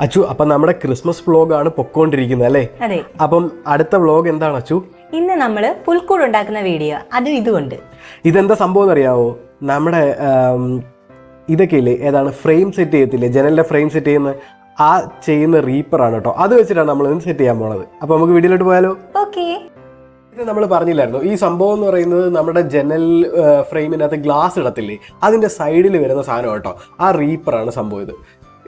അച്ചു അപ്പൊ നമ്മുടെ ക്രിസ്മസ് വ്ളോഗാണ് പൊക്കോണ്ടിരിക്കുന്നത് അല്ലേ? അതെ. അപ്പം അടുത്ത വ്ലോഗ് എന്താണ് അച്ചു? ഇന്ന് നമ്മൾ പുൽക്കൂട് ഉണ്ടാക്കുന്ന വീഡിയോ. അതും ഇതുകൊണ്ട് ഇതെന്താ സംഭവം എന്നറിയാവോ? നമ്മുടെ ഇതൊക്കെ ഇല്ലേ ഏതാണ് ഫ്രെയിം സെറ്റ് ചെയ്യത്തില്ലേ? ജനലിന്റെ ഫ്രെയിം സെറ്റ് ചെയ്യുന്ന ആ ചെയ്യുന്ന റീപ്പർ ആണ് കേട്ടോ. അത് വെച്ചിട്ടാണ് നമ്മൾ സെറ്റ് ചെയ്യാൻ പോണത്. അപ്പൊ നമുക്ക് വീഡിയോയിലോട്ട് പോയാലോ? ഓക്കെ. ഇത് നമ്മൾ പറഞ്ഞില്ലായിരുന്നു. ഈ സംഭവം എന്ന് പറയുന്നത് നമ്മുടെ ജനൽ ഫ്രെയിമിനകത്ത് ഗ്ലാസ് ഇടത്തില്ലേ? അതിന്റെ സൈഡിൽ വരുന്ന സാധനം കേട്ടോ. ആ റീപ്പർ ആണ് സംഭവം ഇത്.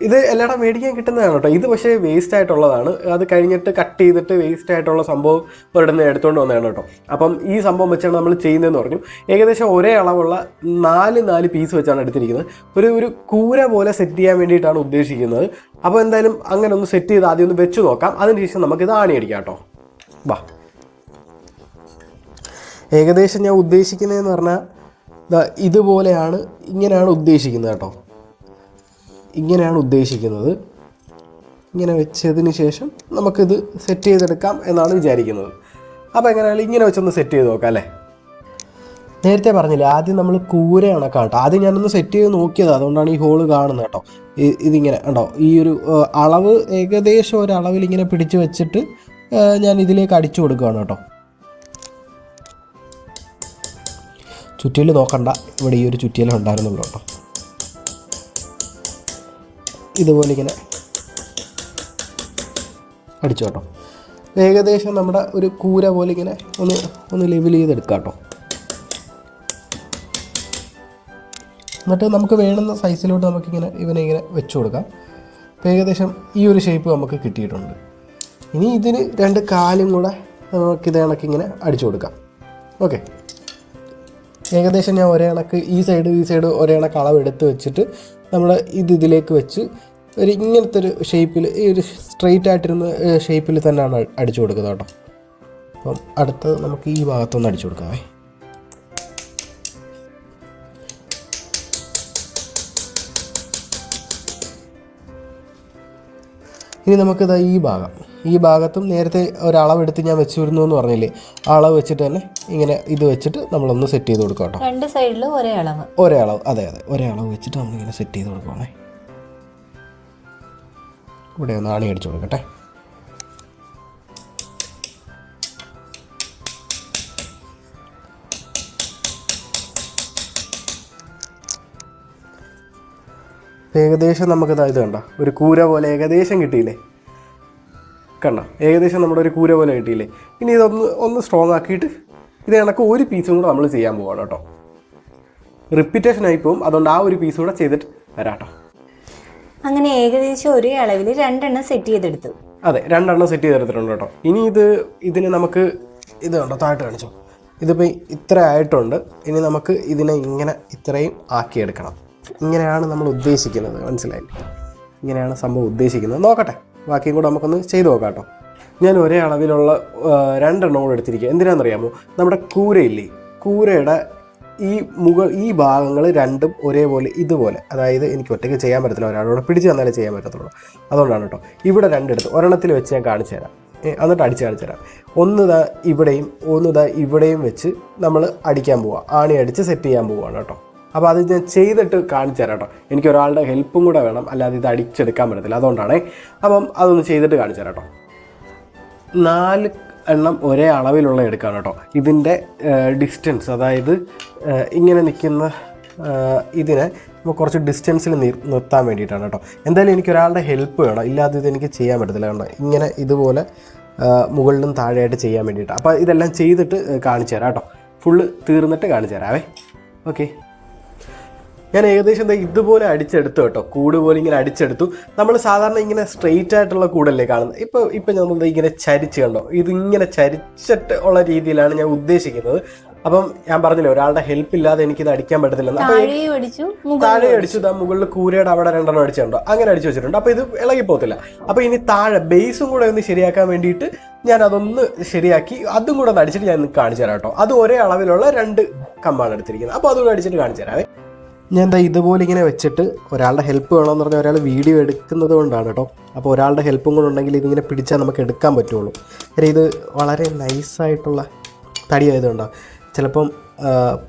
ഇത് എല്ലായിടം മേടിക്കാൻ കിട്ടുന്നതാണ് കേട്ടോ. ഇത് പക്ഷേ വേസ്റ്റ് ആയിട്ടുള്ളതാണ്. അത് കഴിഞ്ഞിട്ട് കട്ട് ചെയ്തിട്ട് വേസ്റ്റ് ആയിട്ടുള്ള സംഭവം ഒരിടത്ത് നിന്ന് എടുത്തുകൊണ്ട് വന്നതാണ് കേട്ടോ. അപ്പം ഈ സംഭവം വെച്ചാണ് നമ്മൾ ചെയ്യുന്നതെന്ന് പറഞ്ഞു. ഏകദേശം ഒരേ അളവുള്ള നാല് നാല് പീസ് വെച്ചാണ് എടുത്തിരിക്കുന്നത്. ഒരു ഒരു കൂര പോലെ സെറ്റ് ചെയ്യാൻ വേണ്ടിയിട്ടാണ് ഉദ്ദേശിക്കുന്നത്. അപ്പോൾ എന്തായാലും അങ്ങനെ ഒന്ന് സെറ്റ് ചെയ്ത് ആദ്യം ഒന്ന് വെച്ച് നോക്കാം. അതിനുശേഷം നമുക്കിത് ആണി അടിക്കാം കേട്ടോ. വാ. ഏകദേശം ഞാൻ ഉദ്ദേശിക്കുന്നതെന്ന് പറഞ്ഞാൽ ഇതുപോലെയാണ് ഇങ്ങനെയാണ് ഉദ്ദേശിക്കുന്നത് കേട്ടോ. ഇങ്ങനെയാണ് ഉദ്ദേശിക്കുന്നത്. ഇങ്ങനെ വെച്ചതിന് ശേഷം നമുക്കിത് സെറ്റ് ചെയ്തെടുക്കാം എന്നാണ് വിചാരിക്കുന്നത്. അപ്പോൾ എങ്ങനെയാണ് ഇങ്ങനെ വെച്ചൊന്ന് സെറ്റ് ചെയ്ത് നോക്കാം അല്ലേ? നേരത്തെ പറഞ്ഞില്ലേ ആദ്യം നമ്മൾ കൂര കണക്കാട്ടോ കേട്ടോ ആദ്യം ഞാനൊന്ന് സെറ്റ് ചെയ്ത് നോക്കിയത് അതുകൊണ്ടാണ് ഈ ഹോൾ കാണുന്നത് കേട്ടോ. ഇതിങ്ങനെ ഉണ്ടോ ഈ ഒരു അളവ് ഏകദേശം ഒരു അളവിൽ ഇങ്ങനെ പിടിച്ച് വെച്ചിട്ട് ഞാൻ ഇതിലേക്ക് അടിച്ചു കൊടുക്കുകയാണ് കേട്ടോ. ചുറ്റിയിൽ നോക്കണ്ട ഇവിടെ ഈ ഒരു ചുറ്റിയിലുണ്ടായിരുന്നുള്ളൂ കേട്ടോ. ഇതുപോലെ ഇങ്ങനെ അടിച്ചു കേട്ടോ. ഏകദേശം നമ്മുടെ ഒരു കൂര പോലെ ഇങ്ങനെ ഒന്ന് ഒന്ന് ലെവൽ ചെയ്തെടുക്കാം കേട്ടോ എന്നിട്ട് നമുക്ക് വേണ്ടുന്ന സൈസിലോട്ട് നമുക്കിങ്ങനെ ഇവനെ ഇങ്ങനെ വെച്ചു കൊടുക്കാം. അപ്പോൾ ഏകദേശം ഈ ഒരു ഷേപ്പ് നമുക്ക് കിട്ടിയിട്ടുണ്ട്. ഇനി ഇതിന് രണ്ട് കാലും കൂടെ നമുക്കിത് കണക്കിങ്ങനെ അടിച്ചു കൊടുക്കാം. ഓക്കെ ഏകദേശം ഞാൻ ഒരേ കണക്ക് ഈ സൈഡ് ഈ സൈഡ് ഒരേ കണക്ക് അളവ് എടുത്ത് വെച്ചിട്ട് നമ്മൾ ഇത് ഇതിലേക്ക് വെച്ച് ഒരു ഇങ്ങനത്തെ ഒരു ഷേപ്പിൽ ഈ ഒരു സ്ട്രെയിറ്റ് ആയിട്ടിരുന്ന ഷേപ്പിൽ തന്നെയാണ് അടിച്ചു കൊടുക്കുന്നത് കേട്ടോ. അപ്പം അടുത്തത് നമുക്ക് ഈ ഭാഗത്തൊന്ന് അടിച്ചു കൊടുക്കാവേ. ഇനി നമുക്കിതാ ഈ ഭാഗം. ഈ ഭാഗത്തും നേരത്തെ ഒരളവെടുത്ത് ഞാൻ വെച്ചിരുന്നു എന്ന് പറഞ്ഞില്ലേ? ആ അളവ് വെച്ചിട്ട് തന്നെ ഇങ്ങനെ ഇത് വെച്ചിട്ട് നമ്മളൊന്ന് സെറ്റ് ചെയ്ത് കൊടുക്കാം കേട്ടോ. രണ്ട് സൈഡിലും ഒരേ അളവ്. ഒരേ അളവ് അതെ അതെ. ഒരേ അളവ് വെച്ചിട്ട് നമ്മളിങ്ങനെ സെറ്റ് ചെയ്ത് കൊടുക്കുവാണേ. ഇവിടെ ഒന്ന് ആണി അടിച്ചു കൊടുക്കട്ടെ. ഏകദേശം നമുക്കിത് ഇത് കണ്ട? ഒരു കൂര പോലെ ഏകദേശം കിട്ടിയില്ലേ? കണ്ട ഏകദേശം നമ്മുടെ ഒരു കൂര പോലെ കിട്ടിയില്ലേ? ഇനി ഇതൊന്ന് ഒന്ന് സ്ട്രോങ് ആക്കിയിട്ട് ഇത് കണക്ക് ഒരു പീസും കൂടെ നമ്മൾ ചെയ്യാൻ പോവാണ് കേട്ടോ. റിപ്പീറ്റേഷൻ ആയി പോകും അതുകൊണ്ട് ആ ഒരു പീസ് കൂടെ ചെയ്തിട്ട് വരാട്ടോ അങ്ങനെ ഏകദേശം ഒരേ അളവിൽ രണ്ടെണ്ണം സെറ്റ് ചെയ്തെടുത്തു. അതെ രണ്ടെണ്ണം സെറ്റ് ചെയ്തെടുത്തിട്ടുണ്ട് കേട്ടോ. ഇനി ഇത് ഇതിന് നമുക്ക് ഇത് കണ്ടോ? താഴ്ത്ത് കാണിച്ചോ? ഇതിപ്പോൾ ഇത്ര ആയിട്ടുണ്ട്. ഇനി നമുക്ക് ഇതിനെ ഇങ്ങനെ ഇത്രയും ആക്കിയെടുക്കണം. ഇങ്ങനെയാണ് നമ്മൾ ഉദ്ദേശിക്കുന്നത്. മനസ്സിലായില്ലേ? ഇങ്ങനെയാണ് സംഭവം ഉദ്ദേശിക്കുന്നത്. നോക്കട്ടെ. ബാക്കിയും കൂടെ നമുക്കൊന്ന് ചെയ്ത് നോക്കാം കേട്ടോ ഞാൻ ഒരേ അളവിലുള്ള രണ്ടെണ്ണം കൂടെ എടുത്തിരിക്കുക എന്തിനാണെന്നറിയാമോ? നമ്മുടെ കൂരയില്ലേ? കൂരയുടെ ഈ മുകൾ ഈ ഭാഗങ്ങൾ രണ്ടും ഒരേപോലെ ഇതുപോലെ. അതായത് എനിക്ക് ഒറ്റയ്ക്ക് ചെയ്യാൻ പറ്റത്തില്ല. ഒരാളോട് പിടിച്ച് തന്നാലേ ചെയ്യാൻ പറ്റത്തുള്ളൂ. അതുകൊണ്ടാണ് കേട്ടോ. ഇവിടെ രണ്ടെടുത്ത് ഒരെണ്ണത്തിൽ വെച്ച് ഞാൻ കാണിച്ചു തരാം. എന്നിട്ട് അടിച്ച് കാണിച്ചു തരാം. ഒന്ന് ദാ ഇവിടെയും ഒന്ന് ദാ ഇവിടെയും വെച്ച് നമ്മൾ അടിക്കാൻ പോവാം. ആണി അടിച്ച് സെറ്റ് ചെയ്യാൻ പോവുകയാണ് കേട്ടോ. അപ്പോൾ അത് ഞാൻ ചെയ്തിട്ട് കാണിച്ചു തരാം കേട്ടോ. എനിക്ക് ഒരാളുടെ ഹെൽപ്പും കൂടെ വേണം. അല്ലാതെ ഇത് അടിച്ചെടുക്കാൻ പറ്റത്തില്ല. അതുകൊണ്ടാണേ. അപ്പം അതൊന്ന് ചെയ്തിട്ട് കാണിച്ചു തരാം കേട്ടോ. നാല് എണ്ണം ഒരേ അളവിലുള്ള എടുക്കാണ് കേട്ടോ. ഇതിന്റെ ഡിസ്റ്റൻസ് അതായത് ഇങ്ങനെ നിൽക്കുന്ന ഇതിനെ നമുക്ക് കുറച്ച് ഡിസ്റ്റൻസിൽ നിർത്താൻ വേണ്ടിയിട്ടാണ് കേട്ടോ. എന്തായാലും എനിക്ക് ഒരാളുടെ ഹെൽപ്പ് വേണം. ഇല്ലാതെ ഇത് എനിക്ക് ചെയ്യാൻ പറ്റത്തില്ല. കേട്ടോ ഇങ്ങനെ ഇതുപോലെ മുകളിലും താഴെയായിട്ട് ചെയ്യാൻ വേണ്ടിയിട്ട്. അപ്പോൾ ഇതെല്ലാം ചെയ്തിട്ട് കാണിച്ചു തരാം കേട്ടോ. ഫുള്ള് തീർന്നിട്ട് കാണിച്ചു തരാവേ. ഓക്കെ ഞാൻ ഏകദേശം എന്താ ഇതുപോലെ അടിച്ചെടുത്തു കേട്ടോ. കൂട് പോലെ ഇങ്ങനെ അടിച്ചെടുത്തു. നമ്മൾ സാധാരണ ഇങ്ങനെ സ്ട്രെയിറ്റ് ആയിട്ടുള്ള കൂടല്ലേ കാണുന്നത്? ഇപ്പോൾ ഇപ്പം നമ്മൾ ഇങ്ങനെ ചരിച്ച് കണ്ടോ? ഇതിങ്ങനെ ചരിച്ചിട്ട് ഉള്ള രീതിയിലാണ് ഞാൻ ഉദ്ദേശിക്കുന്നത്. അപ്പം ഞാൻ പറഞ്ഞില്ലേ ഒരാളുടെ ഹെൽപ്പ് ഇല്ലാതെ എനിക്കിത് അടിക്കാൻ പറ്റത്തില്ല. താഴെ അടിച്ചു ദാ മുകളിൽ കൂരയുടെ അവിടെ രണ്ടെണ്ണം അടിച്ചിട്ടുണ്ടോ. അങ്ങനെ അടിച്ചു വെച്ചിട്ടുണ്ട്. അപ്പൊ ഇത് ഇളകി പോകത്തില്ല അപ്പൊ ഇനി താഴെ ബേസും കൂടെ ഒന്ന് ശരിയാക്കാൻ വേണ്ടിയിട്ട് ഞാൻ അതൊന്ന് ശരിയാക്കി അതും കൂടെ ഒന്ന് അടിച്ചിട്ട് ഞാൻ കാണിച്ചു തരാം കേട്ടോ. അത് ഒരേ അളവിലുള്ള രണ്ട് കമ്പാണ് എടുത്തിരിക്കുന്നത്. അപ്പോൾ അതുകൂടെ അടിച്ചിട്ട് കാണിച്ചു തരാവേ. ഞാൻ എന്താ ഇതുപോലെ ഇങ്ങനെ വെച്ചിട്ട് ഒരാളുടെ ഹെൽപ്പ് വേണമെന്ന് പറഞ്ഞാൽ ഒരാൾ വീഡിയോ എടുക്കുന്നത് കൊണ്ടാണ് കേട്ടോ. അപ്പോൾ ഒരാളുടെ ഹെൽപ്പും കൂടെ ഉണ്ടെങ്കിൽ ഇതിങ്ങനെ പിടിച്ചാൽ നമുക്ക് എടുക്കാൻ പറ്റുള്ളൂ. കാര്യം ഇത് വളരെ നൈസായിട്ടുള്ള തടി ആയതുകൊണ്ടാണ്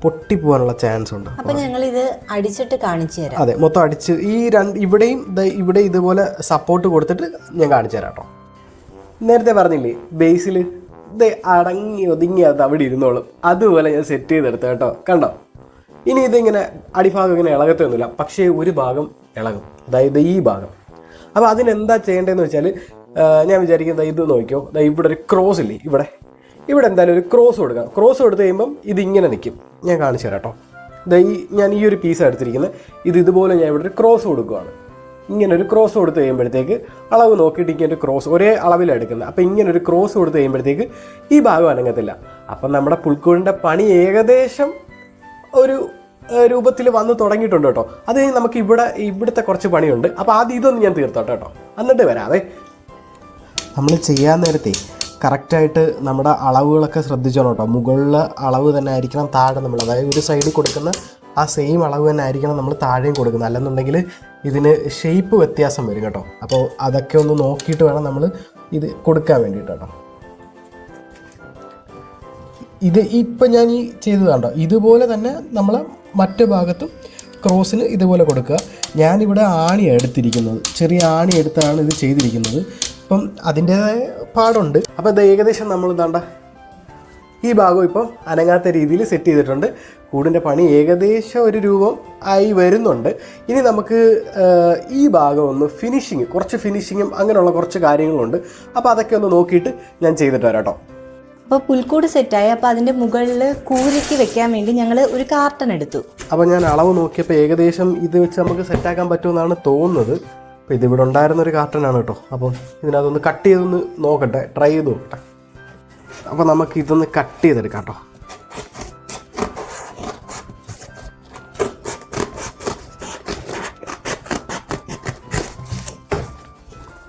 പൊട്ടി പോകാനുള്ള ചാൻസ് ഉണ്ട്. അപ്പോൾ ഞങ്ങൾ ഇത് അടിച്ചിട്ട് കാണിച്ചു തരാം. അതെ മൊത്തം അടിച്ച് ഈ രണ്ട് ഇവിടെയും ഇവിടെ ഇതുപോലെ സപ്പോർട്ട് കൊടുത്തിട്ട് ഞാൻ കാണിച്ചു തരാം കേട്ടോ. നേരത്തെ പറഞ്ഞില്ലേ ബേസിൽ ഇത് അടങ്ങി ഒതുങ്ങി അത് അവിടെ ഇരുന്നോളും. അതുപോലെ ഞാൻ സെറ്റ് ചെയ്തെടുത്ത കേട്ടോ. കണ്ടോ? ഇനി ഇതിങ്ങനെ അടിഭാഗം ഇങ്ങനെ ഇളകത്തൊന്നുമില്ല പക്ഷേ ഒരു ഭാഗം ഇളകും. അതായത് ഈ ഭാഗം. അപ്പോൾ അതിനെന്താ ചെയ്യേണ്ടതെന്ന് വെച്ചാൽ ഞാൻ വിചാരിക്കുന്നത് ഇത് നോക്കിയോ ഇവിടെ ഒരു ക്രോസ് ഇല്ലേ? ഇവിടെ. ഇവിടെ എന്തായാലും ഒരു ക്രോസ് കൊടുക്കാം. ക്രോസ് കൊടുത്തു കഴിയുമ്പം ഇതിങ്ങനെ നിൽക്കും ഞാൻ കാണിച്ചു തരാം കേട്ടോ. ഈ ഞാൻ ഈ ഒരു പീസ് എടുത്തിരിക്കുന്നത്. ഇത് ഇതുപോലെ ഞാൻ ഇവിടെ ഒരു ക്രോസ് കൊടുക്കുകയാണ് ഇങ്ങനെ ഒരു ക്രോസ് കൊടുത്ത് കഴിയുമ്പോഴത്തേക്ക് അളവ് നോക്കിയിട്ട് ഇങ്ങനെ ഒരു ക്രോസ് ഒരേ അളവിലാണ് എടുക്കുന്നത്. അപ്പം ഇങ്ങനെ ഒരു ക്രോസ് കൊടുത്ത് കഴിയുമ്പോഴത്തേക്ക് ഈ ഭാഗം അനങ്ങത്തില്ല. അപ്പം നമ്മുടെ പുൽക്കൂടിന്റെ പണി ഏകദേശം ഒരു രൂപത്തിൽ വന്നു തുടങ്ങിയിട്ടുണ്ട് കേട്ടോ. അത് നമുക്ക് ഇവിടെ ഇവിടുത്തെ കുറച്ച് പണിയുണ്ട്. അപ്പോൾ ആദ്യം ഇതൊന്ന് ഞാൻ തീർത്തോട്ടെ കേട്ടോ. എന്നിട്ട് വരാതെ നമ്മൾ ചെയ്യാൻ നേരത്തെ കറക്റ്റായിട്ട് നമ്മുടെ അളവുകളൊക്കെ ശ്രദ്ധിച്ചോണം കേട്ടോ. മുകളിലെ അളവ് തന്നെ ആയിരിക്കണം താഴെ നമ്മൾ അതായത് ഒരു സൈഡിൽ കൊടുക്കുന്ന ആ സെയിം അളവ് തന്നെ ആയിരിക്കണം നമ്മൾ താഴെയും കൊടുക്കുന്നത്. അല്ലെന്നുണ്ടെങ്കിൽ ഇതിന് ഷേപ്പ് വ്യത്യാസം വരും കേട്ടോ. അപ്പോൾ അതൊക്കെ ഒന്ന് നോക്കിയിട്ട് വേണം നമ്മൾ ഇത് കൊടുക്കാൻ വേണ്ടിയിട്ട് കേട്ടോ. ഇത് ഇപ്പം ഞാൻ ഈ ചെയ്തത് കണ്ടോ? ഇതുപോലെ തന്നെ നമ്മൾ മറ്റു ഭാഗത്തും ക്രോസിന് ഇതുപോലെ കൊടുക്കുക. ഞാനിവിടെ ആണി എടുത്തിരിക്കുന്നത്. ചെറിയ ആണി എടുത്താണ് ഇത് ചെയ്തിരിക്കുന്നത്. അപ്പം അതിന്റേതായ പാടുണ്ട്. അപ്പോൾ ഇത് ഏകദേശം നമ്മൾ ഇതാണ്ട ഈ ഭാഗം ഇപ്പം അനങ്ങാത്ത രീതിയിൽ സെറ്റ് ചെയ്തിട്ടുണ്ട്. കൂടിന്റെ പണി ഏകദേശം ഒരു രൂപം ആയി വരുന്നുണ്ട്. ഇനി നമുക്ക് ഈ ഭാഗം ഒന്ന് ഫിനിഷിങ് കുറച്ച് ഫിനിഷിങ്ങും അങ്ങനെയുള്ള കുറച്ച് കാര്യങ്ങളുണ്ട്. അപ്പോൾ അതൊക്കെ ഒന്ന് നോക്കിയിട്ട് ഞാൻ ചെയ്തിട്ട് വരാം കേട്ടോ. അപ്പൊ പുൽക്കൂട് സെറ്റായി. അപ്പോൾ അതിന്റെ മുകളിൽ കൂരയ്ക്ക് വെക്കാൻ വേണ്ടി ഞങ്ങൾ ഒരു കാർട്ടൺ എടുത്തു. അപ്പോൾ ഞാൻ അളവ് നോക്കിയപ്പോൾ ഏകദേശം ഇത് വെച്ച് നമുക്ക് സെറ്റാക്കാൻ പറ്റുമെന്നാണ് തോന്നുന്നത്. അപ്പോൾ ഇതിവിടെ ഉണ്ടായിരുന്ന ഒരു കാർട്ടനാണ് കേട്ടോ. അപ്പം ഇതിനകത്തൊന്ന് കട്ട് ചെയ്തൊന്ന് നോക്കട്ടെ. ട്രൈ ചെയ്ത് നോക്കട്ടെ. അപ്പോൾ നമുക്ക് ഇതൊന്ന് കട്ട് ചെയ്തെടുക്കാം കേട്ടോ.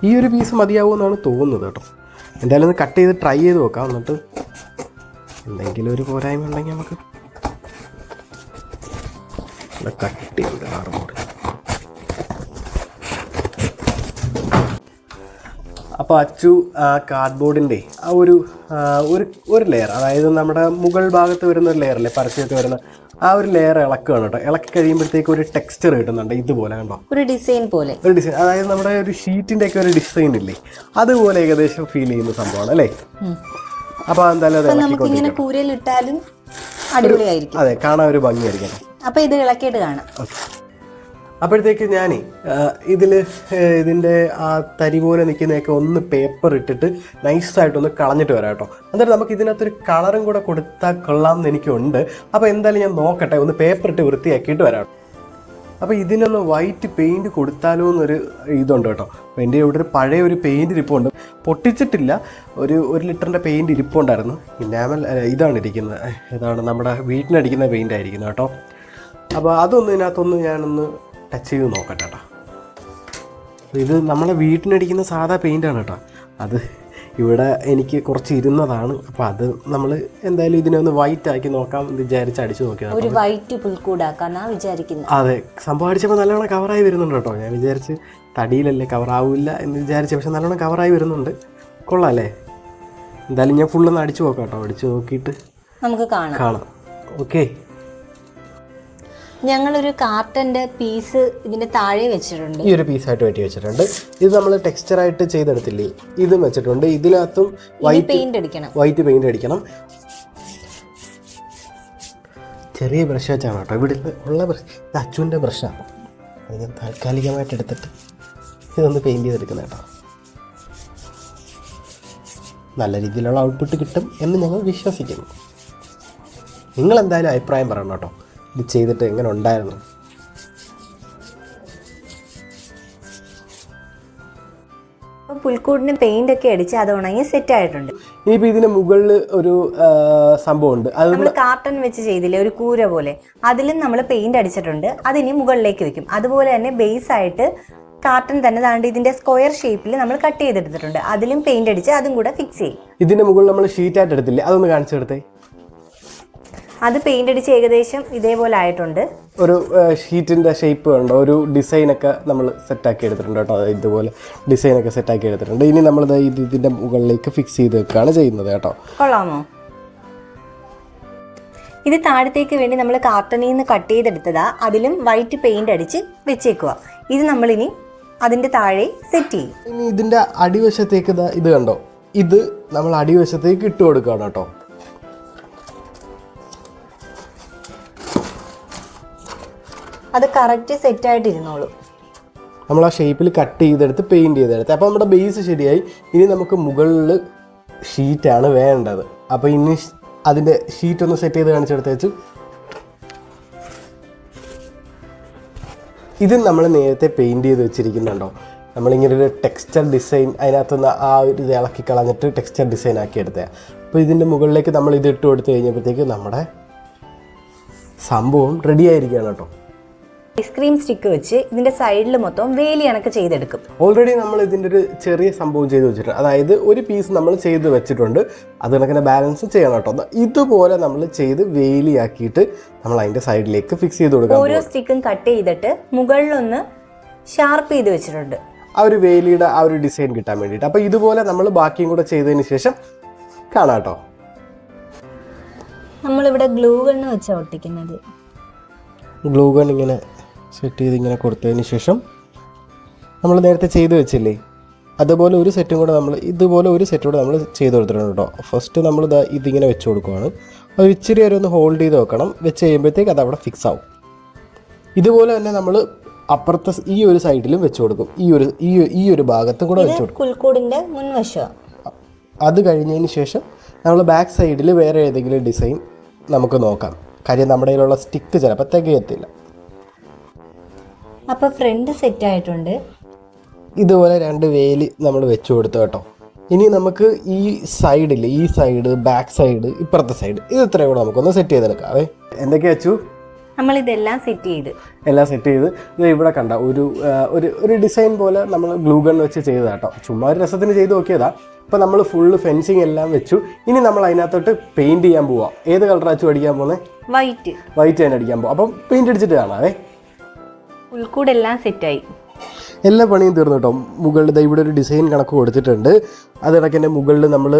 ഈ ഒരു പീസ് മതിയാവുമെന്നാണ് തോന്നുന്നത് കേട്ടോ. എന്തായാലും ഒന്ന് കട്ട് ചെയ്ത് ട്രൈ ചെയ്ത് നോക്കാം. എന്നിട്ട് എന്തെങ്കിലും ഒരു പോരായ്മ ഉണ്ടെങ്കിൽ നമുക്ക് കട്ട് ചെയ്ത് കാർബോർഡ് അപ്പോൾ അച്ചു കാർഡ്ബോർഡിന്റെ ആ ഒരു ഒരു ഒരു ലെയർ അതായത് നമ്മുടെ മുകൾ ഭാഗത്ത് വരുന്ന ഒരു ലെയർ അല്ലേ പരസ്യത്ത് വരുന്ന ആ ഒരു ലെയർ ഇളക്കുകയാണ് കേട്ടോ. ഇളക്കി കഴിയുമ്പോഴത്തേക്ക് ഒരു ടെക്സ്ചർ കിട്ടുന്നുണ്ട്. ഇതുപോലെ കണ്ടോ? ഒരു ഡിസൈൻ പോലെ. ഒരു ഡിസൈൻ അതായത് നമ്മുടെ ഒരു ഷീറ്റിന്റെ ഒക്കെ ഒരു ഡിസൈൻ ഇല്ലേ? അതുപോലെ ഏകദേശം ഫീൽ ചെയ്യുന്ന സംഭവമാണ് അല്ലേ? അപ്പൊ എന്തായാലും അത് കൂരയിൽ ഇട്ടാലും അടിപൊളിയായിരിക്കും. അതെ കാണാൻ ഒരു ഭംഗിയായിരിക്കും. അപ്പൊ ഇത് ഇളക്കിയിട്ട് കാണാം. അപ്പോഴത്തേക്ക് ഞാൻ ഇതിൽ ഇതിന്റെ ആ തരി പോലെ നിൽക്കുന്നതൊക്കെ ഒന്ന് പേപ്പർ ഇട്ടിട്ട് നൈസായിട്ടൊന്ന് കളഞ്ഞിട്ട് വരാം കേട്ടോ. എന്നിട്ട് നമുക്ക് ഇതിനകത്തൊരു കളറും കൂടെ കൊടുത്താൽ കൊള്ളാം എന്ന് എനിക്കുണ്ട്. അപ്പോൾ എന്തായാലും ഞാൻ നോക്കട്ടെ ഒന്ന് പേപ്പർ ഇട്ട് വൃത്തിയാക്കിയിട്ട് വരാം അപ്പോൾ ഇതിനൊന്ന് വൈറ്റ് പെയിന്റ് കൊടുത്താലോ എന്നൊരു ഇതുണ്ട് കേട്ടോ. അപ്പോൾ എന്റെ ഇവിടെ ഒരു പഴയ ഒരു പെയിന്റ് ഇരിപ്പുണ്ട്. പൊട്ടിച്ചിട്ടില്ല ഒരു ഒരു ലിറ്ററിന്റെ പെയിന്റ് ഇരിപ്പുണ്ടായിരുന്നു. ഇനാമൽ ഇതാണ് ഇരിക്കുന്നത്. ഇതാണ് നമ്മുടെ വീട്ടിനടിക്കുന്ന പെയിന്റ് ആയിരിക്കുന്നത് കേട്ടോ. അപ്പോൾ അതൊന്ന് ഇതിനകത്തൊന്ന് ഞാനൊന്ന് ടച്ച് ചെയ്ത് നോക്കട്ടെ കേട്ടോ ഇത് നമ്മളെ വീട്ടിനടിക്കുന്ന സാധാ പെയിന്റാണ് കേട്ടോ അത് ഇവിടെ എനിക്ക് കുറച്ച് ഇരുന്നതാണ്. അപ്പോൾ അത് നമ്മൾ എന്തായാലും ഇതിനെ ഒന്ന് വൈറ്റ് ആക്കി നോക്കാം എന്ന് വിചാരിച്ച് അടിച്ചു നോക്കിയത്. ഒരു വൈറ്റ് പുൽക്കൂടാക്കാന്നാ വിചാരിക്കുന്നത് അതെ സംഭവം അടിച്ചപ്പോൾ നല്ലോണം കവറായി വരുന്നുണ്ട് കേട്ടോ ഞാൻ വിചാരിച്ച് തടിയിലല്ലേ കവറാവില്ല എന്ന് വിചാരിച്ചു പക്ഷെ നല്ലോണം കവറായി വരുന്നുണ്ട്. കൊള്ളാം അല്ലേ എന്തായാലും ഞാൻ ഫുള്ളൊന്ന് അടിച്ചു നോക്കാം കേട്ടോ അടിച്ചു നോക്കിയിട്ട് നമുക്ക് കാണാം. കാണാം. ഓക്കെ ഞങ്ങളൊരു കാർട്ടന്റെ പീസ് ഇതിന്റെ താഴെ വെച്ചിട്ടുണ്ട്. ഈ ഒരു പീസായിട്ട് വെട്ടി വെച്ചിട്ടുണ്ട്. ഇത് നമ്മൾ ടെക്സ്ചറായിട്ട് ചെയ്തെടുത്തില്ലേ? ഇതും വെച്ചിട്ടുണ്ട്. ഇതിനകത്തും വൈറ്റ് പെയിന്റ് അടിക്കണം. വൈറ്റ് പെയിന്റ് അടിക്കണം. ചെറിയ ബ്രഷ് വെച്ചാണ് കേട്ടോ. ഇവിടെ ഉള്ള ബ്രഷ് ഇത് അച്ചുവിന്റെ ബ്രഷാണ് അത് ഞാൻ താൽക്കാലികമായിട്ട് എടുത്തിട്ട് ഇതൊന്ന് പെയിന്റ് ചെയ്തെടുക്കുന്നത് കേട്ടോ. നല്ല രീതിയിലുള്ള ഔട്ട്പുട്ട് കിട്ടും എന്ന് ഞങ്ങൾ വിശ്വസിക്കുന്നു. നിങ്ങൾ എന്തായാലും അഭിപ്രായം പറയണം കേട്ടോ. ഇത് ചെയ്തിട്ട് എങ്ങനെ ഉണ്ടായിരുന്നു? പുൽക്കൂടിന് പെയിന്റ് ഒക്കെ അടിച്ച് അത് ഉണങ്ങി സെറ്റ് ആയിട്ടുണ്ട്. ഇനിയിപ്പോ ഇതിന് മുകളിൽ ഒരു സംഭവം സംഭവമുണ്ട്. അത് നമ്മൾ കാർട്ടൺ വെച്ച് ചെയ്തില്ലേ ഒരു കൂര പോലെ. അതിലും നമ്മൾ പെയിന്റ് അടിച്ചിട്ടുണ്ട്. അതിനി മുകളിലേക്ക് വെക്കും. അതുപോലെ തന്നെ ബേസ് ആയിട്ട് കാർട്ടൺ തന്നെ താണ്ട് ഇതിന്റെ സ്ക്വയർ ഷേപ്പിൽ നമ്മൾ കട്ട് ചെയ്തെടുത്തിട്ടുണ്ട്. അതിലും പെയിന്റ് അടിച്ച് അതും കൂടെ ഫിക്സ് ചെയ്യും. ഇതിന്റെ മുകളിൽ നമ്മൾ ഷീറ്റ് ആയിട്ട് എടുത്തില്ലേ? അതൊന്ന് കാണിച്ചു കാണിച്ചെടുത്തേ അത് പെയിന്റ് അടിച്ച് ഏകദേശം ഇതേപോലെ ആയിട്ടുണ്ട്. ഒരു ഷീറ്റിന്റെ ഷേപ്പ് കണ്ടോ? ഒരു ഡിസൈൻ ഒക്കെ നമ്മൾ സെറ്റ് ആക്കി എടുത്തിട്ടുണ്ട് കേട്ടോ. ഇതുപോലെ ഡിസൈനൊക്കെ സെറ്റാക്കി എടുത്തിട്ടുണ്ട്. ഇനി നമ്മൾ ഇത് ഇതിന്റെ മുകളിലേക്ക് ഫിക്സ് ചെയ്ത് വെക്കുകയാണ് ചെയ്യുന്നത് കേട്ടോ. കൊള്ളാമോ? ഇത് താഴത്തേക്ക് വേണ്ടി നമ്മൾ കാർട്ടണിൽ നിന്ന് കട്ട് ചെയ്തെടുത്തതാ. അതിലും വൈറ്റ് പെയിന്റ് അടിച്ച് വെച്ചേക്കുക ഇത് നമ്മളിനി അതിന്റെ താഴെ സെറ്റ് ചെയ്യും. ഇനി ഇതിന്റെ അടിവശത്തേക്ക് ഇത് കണ്ടോ? ഇത് നമ്മൾ അടിവശത്തേക്ക് ഇട്ട് കൊടുക്കുകയാണ് കേട്ടോ. അത് കറക്റ്റ് സെറ്റ് ഇരുന്നോളൂ. നമ്മൾ ആ ഷേപ്പിൽ കട്ട് ചെയ്തെടുത്ത് പെയിന്റ് ചെയ്തെടുത്ത്. അപ്പോൾ നമ്മുടെ ബേസ് ശരിയായി. ഇനി നമുക്ക് മുകളിൽ ഷീറ്റാണ് വേണ്ടത്. അപ്പോൾ ഇനി അതിന്റെ ഷീറ്റ് ഒന്ന് സെറ്റ് ചെയ്ത് കാണിച്ചെടുത്ത് വെച്ചു. ഇത് നമ്മൾ നേരത്തെ പെയിന്റ് ചെയ്ത് വെച്ചിരിക്കുന്നുണ്ടോ? നമ്മളിങ്ങനെ ഒരു ടെക്സ്ചർ ഡിസൈൻ അതിനകത്തുനിന്ന് ആ ഒരു ഇത് ഇളക്കി കളഞ്ഞിട്ട് ടെക്സ്ചർ ഡിസൈൻ ആക്കി എടുത്തത് അപ്പോൾ ഇതിന്റെ മുകളിലേക്ക് നമ്മൾ ഇത് ഇട്ട് കൊടുത്തു കഴിഞ്ഞപ്പോഴത്തേക്ക് നമ്മുടെ സംഭവം റെഡി ആയിരിക്കുകയാണ് കേട്ടോ. ഐസ്ക്രീം സ്റ്റിക്ക് വെച്ച് ഇതിന്റെ സൈഡിൽ മൊത്തം വേലി കണക്ക് ചെയ്തെടുക്കും. ഓൾറെഡി നമ്മൾ ഇതിന്റെ ഒരു ചെറിയ സംഭവം ചെയ്തു വെച്ചിട്ടുണ്ട്. അതായത് ഒരു പീസ് നമ്മൾ ചെയ്ത് വെച്ചിട്ടുണ്ട്. അത് കണക്കിന് ബാലൻസ് ചെയ്യണം കേട്ടോ. ഇതുപോലെ നമ്മൾ ചെയ്ത് വേലിയാക്കിയിട്ട് നമ്മൾ അതിന്റെ സൈഡിലേക്ക് ഫിക്സ് ചെയ്ത് കൊടുക്കാം ഓരോ സ്റ്റിക്കും കട്ട് ചെയ്തിട്ട് മുകളിലൊന്ന് ഷാർപ്പ് ചെയ്ത് വെച്ചിട്ടുണ്ട്. ആ ഒരു വേലിയുടെ ആ ഒരു ഡിസൈൻ കിട്ടാൻ വേണ്ടിയിട്ട്. അപ്പോൾ ഇതുപോലെ നമ്മൾ ബാക്കിയും കൂടെ ചെയ്തതിന് ശേഷം കാണാം കേട്ടോ. നമ്മളിവിടെ ഗ്ലൂ ഗണ്ണ് വെച്ചാ ഒട്ടിക്കുന്നത്. ഗ്ലൂ ഗൺ ഇങ്ങനെ സെറ്റ് ചെയ്ത് ഇങ്ങനെ കൊടുത്തതിന് ശേഷം നമ്മൾ നേരത്തെ ചെയ്ത് വെച്ചില്ലേ? അതുപോലെ ഒരു സെറ്റും കൂടെ നമ്മൾ ഇതുപോലെ ഒരു സെറ്റും കൂടെ നമ്മൾ ചെയ്ത് കൊടുത്തിട്ടുണ്ട് കേട്ടോ. ഫസ്റ്റ് നമ്മൾ ഇതാ ഇതിങ്ങനെ വെച്ച് കൊടുക്കുവാണ്. അത് ഇച്ചിരി വരെ ഒന്ന് ഹോൾഡ് ചെയ്ത് വെക്കണം. വെച്ച് കഴിയുമ്പോഴത്തേക്ക് അത് അവിടെ ഫിക്സ് ആവും. ഇതുപോലെ തന്നെ നമ്മൾ അപ്പുറത്തെ ഈ ഒരു സൈഡിലും വെച്ച് കൊടുക്കും. ഈ ഒരു ഈ ഈ ഒരു ഭാഗത്തും കൂടെ വെച്ച് കൊടുക്കും. മുൻവശം. അത് കഴിഞ്ഞതിന് ശേഷം നമ്മൾ ബാക്ക് സൈഡിൽ വേറെ ഏതെങ്കിലും ഡിസൈൻ നമുക്ക് നോക്കാം. കാര്യം നമ്മുടെ കയ്യിലുള്ള സ്റ്റിക്ക് ചിലപ്പോൾ തികയത്തില്ല. അപ്പൊ ഫ്രണ്ട് സെറ്റ് ആയിട്ടുണ്ട്. ഇതുപോലെ രണ്ട് വേലി നമ്മൾ വെച്ചു കൊടുത്തു കേട്ടോ. ഇനി നമുക്ക് ഈ സൈഡിൽ ഈ സൈഡ് ബാക്ക് സൈഡ് ഇപ്പുറത്തെ സൈഡ് ഇത് ഇത്രയും കൂടെ നമുക്കൊന്ന് സെറ്റ് ചെയ്തെടുക്കാവേ. എന്തൊക്കെ വെച്ചു നമ്മൾ ഇതെല്ലാം സെറ്റ് ചെയ്ത്. എല്ലാം സെറ്റ് ചെയ്ത് ഇത് ഇവിടെ കണ്ട ഒരു ഒരു ഒരു ഡിസൈൻ പോലെ നമ്മൾ ഗ്ലൂ ഗൺ വെച്ച് ചെയ്തതാ കേട്ടോ. ചുമ്മാ ഒരു രസത്തിന് ചെയ്ത് നോക്കിയതാ. അപ്പോൾ നമ്മൾ ഫുള്ള് ഫെൻസിങ് എല്ലാം വെച്ചു. ഇനി നമ്മൾ അതിനകത്തോട്ട് പെയിന്റ് ചെയ്യാൻ പോവാം. ഏത് കളർ അച്ചു അടിക്കാൻ പോകുന്നത് വൈറ്റ് വൈറ്റ് തന്നെ അടിക്കാൻ പോവാം. അപ്പം പെയിന്റ് അടിച്ചിട്ട് കാണാവേ. ഉൾക്കൂടെല്ലാം സെറ്റായി. എല്ലാ പണിയും തീർന്നു കേട്ടോ. മുകളിൽ ഇവിടെ ഒരു ഡിസൈൻ കണക്ക് കൊടുത്തിട്ടുണ്ട്. അതിടയ്ക്ക് തന്നെ മുകളിൽ നമ്മൾ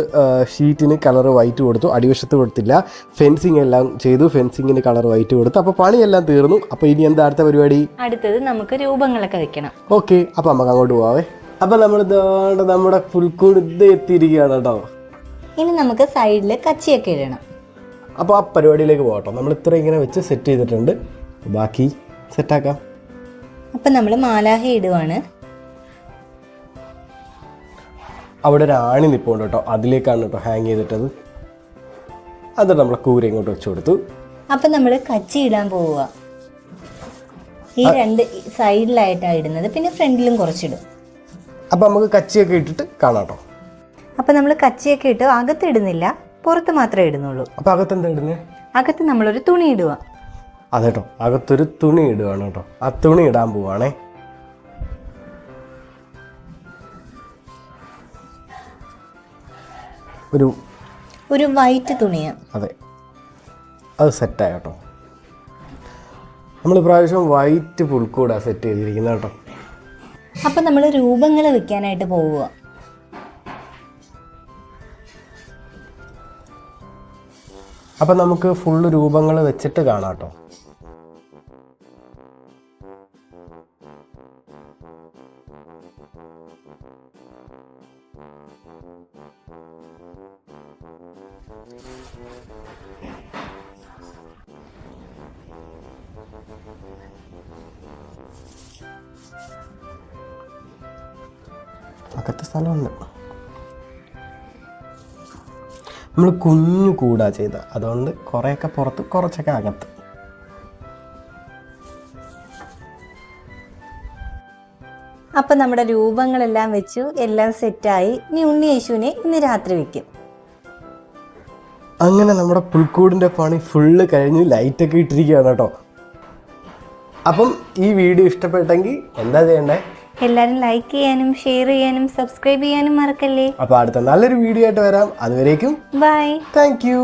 ഷീറ്റിന് കളർ വൈറ്റ് കൊടുത്തു. അടിവശത്ത് കൊടുത്തില്ല. ഫെൻസിങ് എല്ലാം ചെയ്തു. ഫെൻസിങ്ങിന് കളർ വൈറ്റ് കൊടുത്തു. അപ്പോൾ പണിയെല്ലാം തീർന്നു. അപ്പോൾ ഇനി എന്താ അടുത്ത പരിപാടി? അടുത്തത് നമുക്ക് രൂപങ്ങളൊക്കെ വെക്കണം. ഓക്കെ. അപ്പോൾ നമുക്ക് അങ്ങോട്ട് പോവാവേ. അപ്പോൾ നമ്മൾ നമ്മുടെ ഫുൾക്കൂട് ഇത് എത്തിയിരിക്കുകയാണ് കേട്ടോ. ഇനി നമുക്ക് സൈഡിൽ കച്ചിയൊക്കെ ഇടണം. അപ്പോൾ ആ പരിപാടിയിലേക്ക് പോകട്ടോ നമ്മൾ ഇത്ര ഇങ്ങനെ വെച്ച് സെറ്റ് ചെയ്തിട്ടുണ്ട്. ബാക്കി സെറ്റാക്കാം അപ്പൊ നമ്മൾ മാലാഹ ഇടുവാണ്. അവിടെ ഒരു ആണി നിൽപ്പുണ്ട് കേട്ടോ. അതിലേക്കാണ് കേട്ടോ ഹാങ് ചെയ്തിട്ടത്. അത് നമ്മൾ കൂര ഇങ്ങോട്ട് വെച്ച് കൊടുത്തു. അപ്പൊ നമ്മൾ കച്ചി ഇടാൻ പോവുക. ഈ രണ്ട് സൈഡിലായിട്ടാണ് ഇടുന്നത്. പിന്നെ ഫ്രണ്ടിലും കുറച്ചിടും. അപ്പോൾ നമുക്ക് കച്ചിയൊക്കെ ഇട്ടിട്ട് കാണാം കേട്ടോ. അപ്പൊ നമ്മൾ കച്ചിയൊക്കെ ഇട്ട് അകത്ത് ഇടുന്നില്ല. പുറത്ത് മാത്രമേ ഇടുന്നുള്ളൂ. അപ്പോൾ അകത്ത് എന്താ ഇടുന്നത് അകത്ത് നമ്മളൊരു തുണി ഇടുക അതെ കേട്ടോ അകത്തൊരു തുണി ഇടുകയാണ് കേട്ടോ. ആ തുണി ഇടാൻ പോവാണേ. ഒരു ഒരു വൈറ്റ് തുണിയാണ് അതെ. അത് സെറ്റായ കേട്ടോ. നമ്മൾ പ്രാവശ്യം വൈറ്റ് പുൽക്കൂടാ സെറ്റ് ചെയ്തിരിക്കുന്നത് കേട്ടോ. അപ്പൊ നമ്മൾ രൂപങ്ങൾ വെക്കാനായിട്ട് പോവുക. അപ്പം നമുക്ക് ഫുള്ള് രൂപങ്ങൾ വെച്ചിട്ട് കാണാം കേട്ടോ. അകത്ത് സ്ഥലമുണ്ട്. നമ്മൾ കുഞ്ഞു കൂടാ ചെയ്ത. അതുകൊണ്ട് കുറേയൊക്കെ പുറത്ത് കുറച്ചൊക്കെ അകത്ത്. അപ്പൊ നമ്മുടെ രൂപങ്ങളെല്ലാം വെച്ചു എല്ലാം സെറ്റായി. ഇനി ഉണ്ണി യേശുവിനെ ഇന്ന് രാത്രി വെക്കും. അങ്ങനെ നമ്മുടെ പുൽക്കൂടിന്റെ പണി ഫുള്ള് കഴിഞ്ഞ് ലൈറ്റൊക്കെ ഇട്ടിരിക്കുകയാണ് കേട്ടോ. അപ്പം ഈ വീഡിയോ ഇഷ്ടപ്പെട്ടെങ്കിൽ എന്താ ചെയ്യണ്ടേ? എല്ലാവരും ലൈക്ക് ചെയ്യാനും ഷെയർ ചെയ്യാനും സബ്സ്ക്രൈബ് ചെയ്യാനും മറക്കല്ലേ? അപ്പോൾ അടുത്ത നല്ലൊരു വീഡിയോ ആയിട്ട് വരാം. അതുവരേക്കും ബൈ താങ്ക് യു